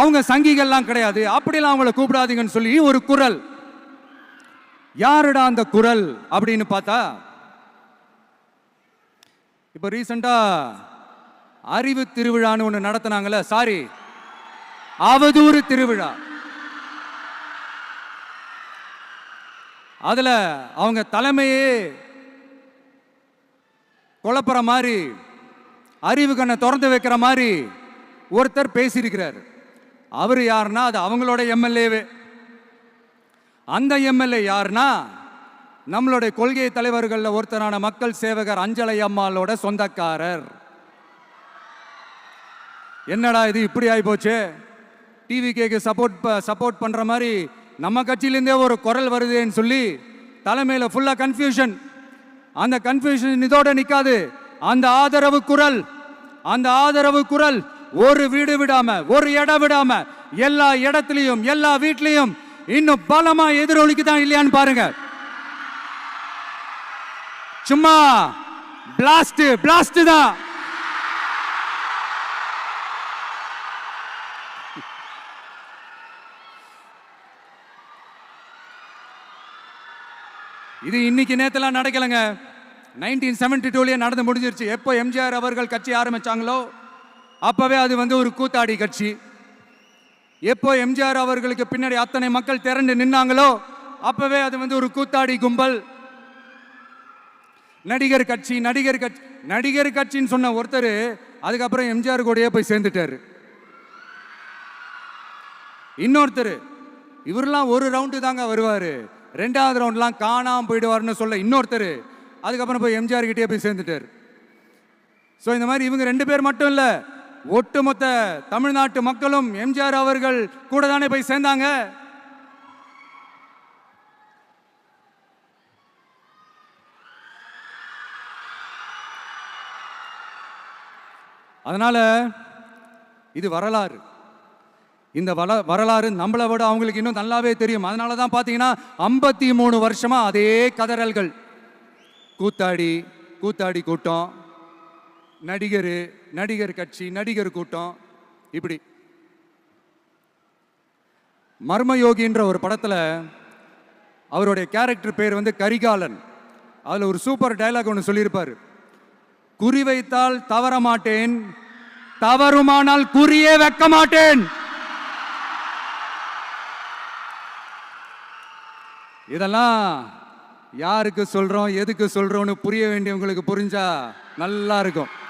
அவங்க சங்கிகள்லாம் கிடையாது. அப்படிலாம் அவங்கள கூப்பிடாதீங்கன்னு சொல்லி ஒரு குரல். யாருடா அந்த குரல் அப்படின்னு பார்த்தா இப்போ ரீசெண்டா அறிவு திருவிழான்னு ஒன்று நடத்தினாங்கல்ல சாரி அவதூறு திருவிழா. அதுல அவங்க தலைமையே குழப்புற மாதிரி அறிவு கண்ணை திறந்து வைக்கிற மாதிரி ஒருத்தர் பேசியிருக்கிறார். அவர் யாருன்னா? அது அவங்களோட எம்எல்ஏவே. அந்த எம்எல்ஏ யாருன்னா? நம்மளுடைய கொள்கை தலைவர்களில் ஒருத்தரான மக்கள் சேவகர் அஞ்சலை அம்மாளோட சொந்தக்காரர். என்னடா இது இப்படி ஆகிப்போச்சு டிவி கேக்கு சப்போர்ட் சப்போர்ட் பண்ணுற மாதிரி நம்ம கட்சியிலேருந்தே ஒரு குரல் வருதுன்னு சொல்லி தலைமையில் ஃபுல்லாக கன்ஃபியூஷன் அந்த கன்ஃபியூஷன் இதோட நிற்காது அந்த ஆதரவு குரல். அந்த ஆதரவு குரல் ஒரு வீடு விடாம ஒரு இடம் விடாம எல்லா இடத்துலையும் எல்லா வீட்லையும் இன்னும் பலமா எதிரொலிக்குதான் இல்லையான்னு பாருங்க. சும்மா பிளாஸ்ட் பிளாஸ்ட் தான். இது இன்னைக்கு நேத்தெல்லாம் நடக்கலைங்க. நைன்டீன் செவன்டி டூலயே நடந்து முடிஞ்சிருச்சு. எப்போ எம்ஜிஆர் அவர்கள் கட்சி ஆரம்பிச்சாங்களோ அப்பவே அது வந்து ஒரு கூத்தாடி கட்சி. எப்போ எம்ஜிஆர் அவர்களுக்கு பின்னாடி அத்தனை மக்கள் திரண்டு நின்னாங்களோ அப்பவே அது வந்து ஒரு கூத்தாடி கும்பல். நடிகர் கட்சி நடிகர் கட்சி நடிகர் கட்சின்னு சொன்ன ஒருத்தர் அதுக்கப்புறம் எம்ஜிஆர் கூடயே போய் சேர்ந்துட்டாரு. இன்னொருத்தர் இவரெல்லாம் ஒரு ரவுண்டு தாங்க வருவார். ரெண்டாவது ரவுண்ட்லாம் காணாமல் போயிடுவார்னு சொல்ல இன்னொருத்தர் அதுக்கப்புறம் போய் எம்ஜிஆர் கிட்டே போய் சேர்ந்துட்டார். ஸோ இந்த மாதிரி இவங்க ரெண்டு பேர் மட்டும் இல்லை ஒட்டுமொத்த தமிழ்நாட்டு மக்களும் எம்ஜிஆர் அவர்கள் கூட தானே போய் சேர்ந்தாங்க? அதனால இது வரலாறு. இந்த வள வரலாறு நம்மளை விட அவங்களுக்கு இன்னும் நல்லாவே தெரியும். அதனால தான் பார்த்தீங்கன்னா ஐம்பத்தி மூணு வருஷமாக அதே கதறல்கள். கூத்தாடி கூத்தாடி கூட்டம். நடிகர் நடிகர் கட்சி நடிகர் கூட்டம் இப்படி. மர்மயோகின்ற ஒரு படத்தில் அவருடைய கேரக்டர் பேர் வந்து கரிகாலன். அதில் ஒரு சூப்பர் டயலாக் ஒன்று சொல்லியிருப்பார். குறிவைத்தால் தவற மாட்டேன் தவறுமானால் குறியே வைக்க மாட்டேன். இதெல்லாம் யாருக்கு சொல்கிறோம் எதுக்கு சொல்கிறோன்னு புரிய வேண்டியவங்களுக்கு புரிஞ்சா நல்லா இருக்கும்.